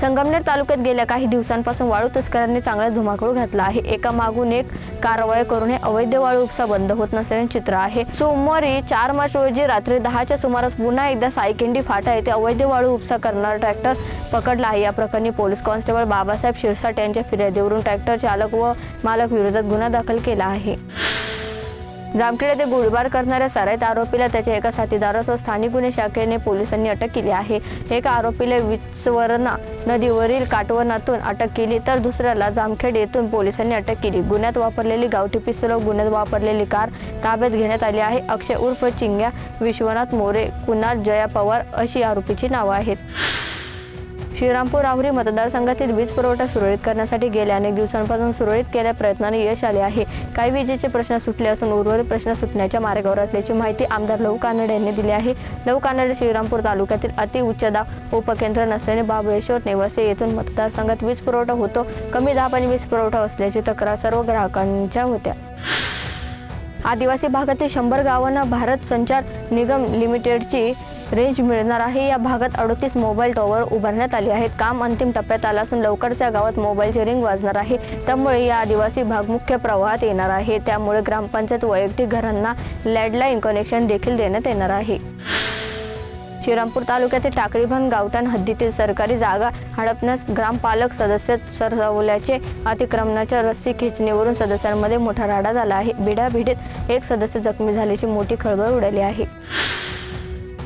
संगमनेर तालुक्यात गेल्या काही दिवसांपासून वाळू तस्करांनी चांगला धुमाकूळ घातला आहे. एका मागून एक कारवाई करून हे अवैध वाळू उपसा बंद होत नसल्याचे चित्र आहे. सोमवारी चार मार्च रोजी रात्री दहाच्या सुमारास पुन्हा एकदा सायकिंडी फाटा येथे अवैध वाळू उपसा करणारा ट्रॅक्टर पकडला आहे. या प्रकरणी पोलीस कॉन्स्टेबल बाबासाहेब शिरसाट यांच्या फिर्यादीवरून ट्रॅक्टर चालक व मालक विरोधात गुन्हा दाखल केला आहे. जामखेड येथे गोळीबार करणाऱ्या सराईत आरोपीला त्याच्या एका साथीदारासह स्थानिक गुन्हे शाखेने पोलिसांनी अटक केली आहे. एका आरोपीला विचवरणा नदीवरील काटवनातून अटक केली तर दुसऱ्याला जामखेड येथून पोलिसांनी अटक केली. गुन्ह्यात वापरलेली गावठी पिस्तूल गुन्ह्यात वापरलेली कार ताब्यात घेण्यात आली आहे. अक्षय उर्फ चिंग्या विश्वनाथ मोरे कुणाल जया पवार अशी आरोपीची नावं आहेत. श्रीरामपूर राहुरी मतदारसंघातील वीज पुरवठा सुरळीत करण्यासाठी गेल्या अनेक दिवसांपासून सुरळीत केल्या प्रयत्नाने यश आले आहे. काही विजेचे प्रश्न सुटले असून उर्वरित प्रश्न सुटण्याच्या मार्गावर असल्याची माहिती आमदार लहू कानडे यांनी दिली आहे. लहू कानडे श्रीरामपूर तालुक्यातील अति दाब उपकेंद्र नसल्याने बाबळेश्वर नेवासे येथून मतदारसंघात वीज पुरवठा होतो. कमी दाब आणि वीज पुरवठा असल्याची तक्रार सर्व ग्राहकांच्या होत्या. आदिवासी भागातील शंभर गावांना भारत संचार निगम लिमिटेडची रेंज मिळणार आहे. या भागात अडतीस मोबाईल टॉवर उभारण्यात आले आहेत. काम अंतिम टप्प्यात आलं असून लवकरच या गावात मोबाईलची रिंग वाजणार आहे. त्यामुळे या आदिवासी भाग मुख्य प्रवाहात येणार आहे. त्यामुळे ग्रामपंचायत वैयक्तिक घरांना लँडलाईन कनेक्शन देखील देण्यात येणार आहे. श्रीरामपूर तालुक्यातील टाकळीभन गावठाण हद्दीतील सरकारी जागा हडपण्यास ग्रामपालक सदस्य सरसावल्याचे अतिक्रमणाच्या रस्सी खेचणीवरून सदस्यांमध्ये मोठा राडा झाला आहे. भिडाभिडीत एक सदस्य जखमी झाल्याची मोठी खळबळ उडाली आहे.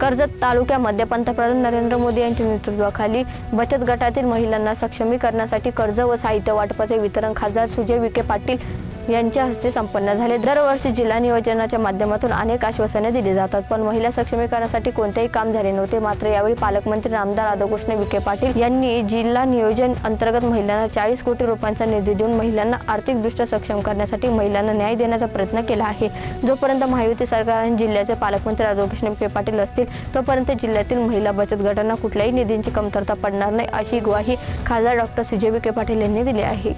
कर्जत तालुक्यामध्ये पंतप्रधान नरेंद्र मोदी यांच्या नेतृत्वाखाली बचत गटातील महिलांना सक्षमीकरणासाठी कर्ज व साहित्य वाटपाचे वितरण खासदार सुजय विखे पाटील यांच्या हस्ते संपन्न झाले. दरवर्षी जिल्हा नियोजनाच्या माध्यमातून अनेक आश्वासने दिली जातात पण महिला सक्षमीकरणासाठी कोणतेही काम झाले नव्हते. मात्र यावेळी पालकमंत्री आमदार राधाकृष्ण विखे पाटील यांनी जिल्हा नियोजन अंतर्गत महिलांना चाळीस कोटी रुपयांचा निधी देऊन महिलांना आर्थिकदृष्ट्या सक्षम करण्यासाठी महिलांना न्याय देण्याचा प्रयत्न केला आहे. जोपर्यंत महायुती सरकार आणि जिल्ह्याचे पालकमंत्री राधाकृष्ण विखे पाटील असतील तोपर्यंत जिल्ह्यातील महिला बचत गटांना कुठल्याही निधींची कमतरता पडणार नाही अशी ग्वाही खासदार डॉक्टर सुजय विखे पाटील यांनी दिली आहे.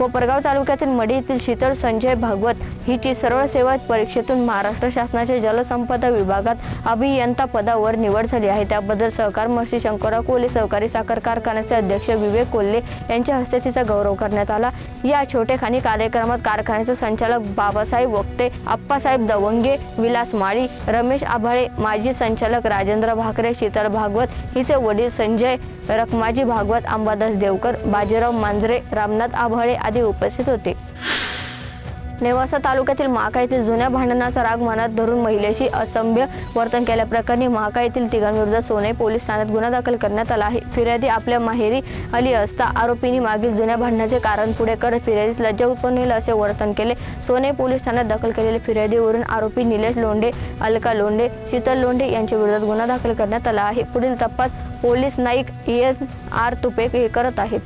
कोपरगाव तालुक्यातील मडी येथील शीतल संजय भागवत हिची सरळ सेवा परीक्षेतून महाराष्ट्र शासनाच्या जलसंपदा विभागात अभियंता पदावर निवड झाली आहे. त्याबद्दल सहकार महर्षी शंकरराव कोल्हे सहकारी साखर कारखान्याचे अध्यक्ष विवेक कोल्हे यांच्या हस्ते तिचा गौरव करण्यात आला. या छोटेखानी कार्यक्रमात कारखान्याचे संचालक बाबासाहेब वक्ते आप्पासाहेब दवंगे विलास माळी रमेश आभाळे माजी संचालक राजेंद्र भाकरे शीतल भागवत हिचे वडील संजय रखमाजी भागवत अंबादास देवकर बाजीराव मांजरे रामनाथ आभाळे आदी उपस्थित होते. नेवासा तालुक्यातील महाका येथील जुन्या भांडणाचा राग मनात धरून महिलेशी असंभ्य वर्तन केल्याप्रकरणी महाका येथील तिघांविरुद्ध सोने पोलीस ठाण्यात गुन्हा दाखल करण्यात आला आहे. फिर्यादी आपल्या माहेरी आली असता आरोपींनी मागील जुन्या भांडणाचे कारण पुढे करत फिर्यादीस लज्जा उत्पन्न होईल असे वर्तन केले. सोने पोलीस ठाण्यात दाखल केलेल्या फिर्यादीवरून आरोपी निलेश लोंढे अलका लोंढे शीतल लोंढे यांच्या विरोधात गुन्हा दाखल करण्यात आला आहे. पुढील तपास police Naik S R Tupe हे करत आहेत.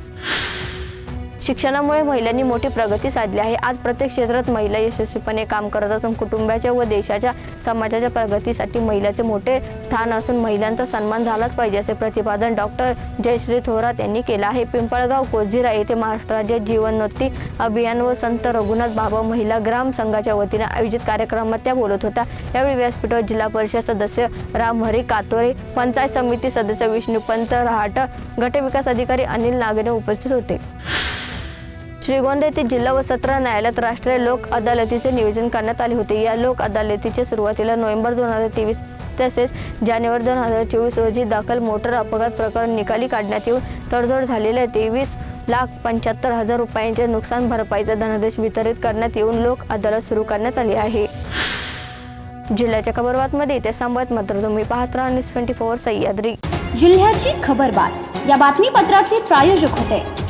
शिक्षणामुळे महिलांनी मोठी प्रगती साधली आहे. आज प्रत्येक क्षेत्रात महिला यशस्वीपणे काम करत असून कुटुंबाच्या व देशाच्या समाजाच्या प्रगतीसाठी महिलाचे मोठे स्थान असून महिलांचा सन्मान झालाच पाहिजे असे प्रतिपादन डॉक्टर जयश्री थोरात यांनी केलं आहे. पिंपळगाव कोझिरा येथे महाराष्ट्र राज्य जीवनोत्ती अभियान व संत रघुनाथ बाबा महिला ग्राम संघाच्या वतीने आयोजित कार्यक्रमात त्या बोलत होत्या. यावेळी व्यासपीठावर जिल्हा परिषद सदस्य रामहरी कातोरे पंचायत समिती सदस्य विष्णुपंत रहाट गटविकास अधिकारी अनिल नागने उपस्थित होते. श्रीगोंदा येथील जिल्हा व सत्र न्यायालयात राष्ट्रीय लोक अदालतीचे नियोजन करण्यात आले होते. या लोक अदालतीचे सुरुवातीला नोव्हेंबर दोन हजार तेवीस तसेच जानेवारी दोन हजार चोवीस रोजी दाखल मोटर अपघात प्रकरण निकाली काढण्यात येऊन तडजोड झालेल्या तेवीस लाख पंच्याहत्तर हजार रुपयांचे नुकसान भरपाईचा धनादेश वितरित करण्यात येऊन लोक अदालत सुरू करण्यात आली आहे. जिल्ह्याच्या खबरबातमध्ये ते सांबत मात्र तुम्ही पाहत राहा न्यूज ट्वेंटी फोर सह्याद्री. जिल्ह्याची खबरबात. या बातमीपत्राचे प्रायोजक होते.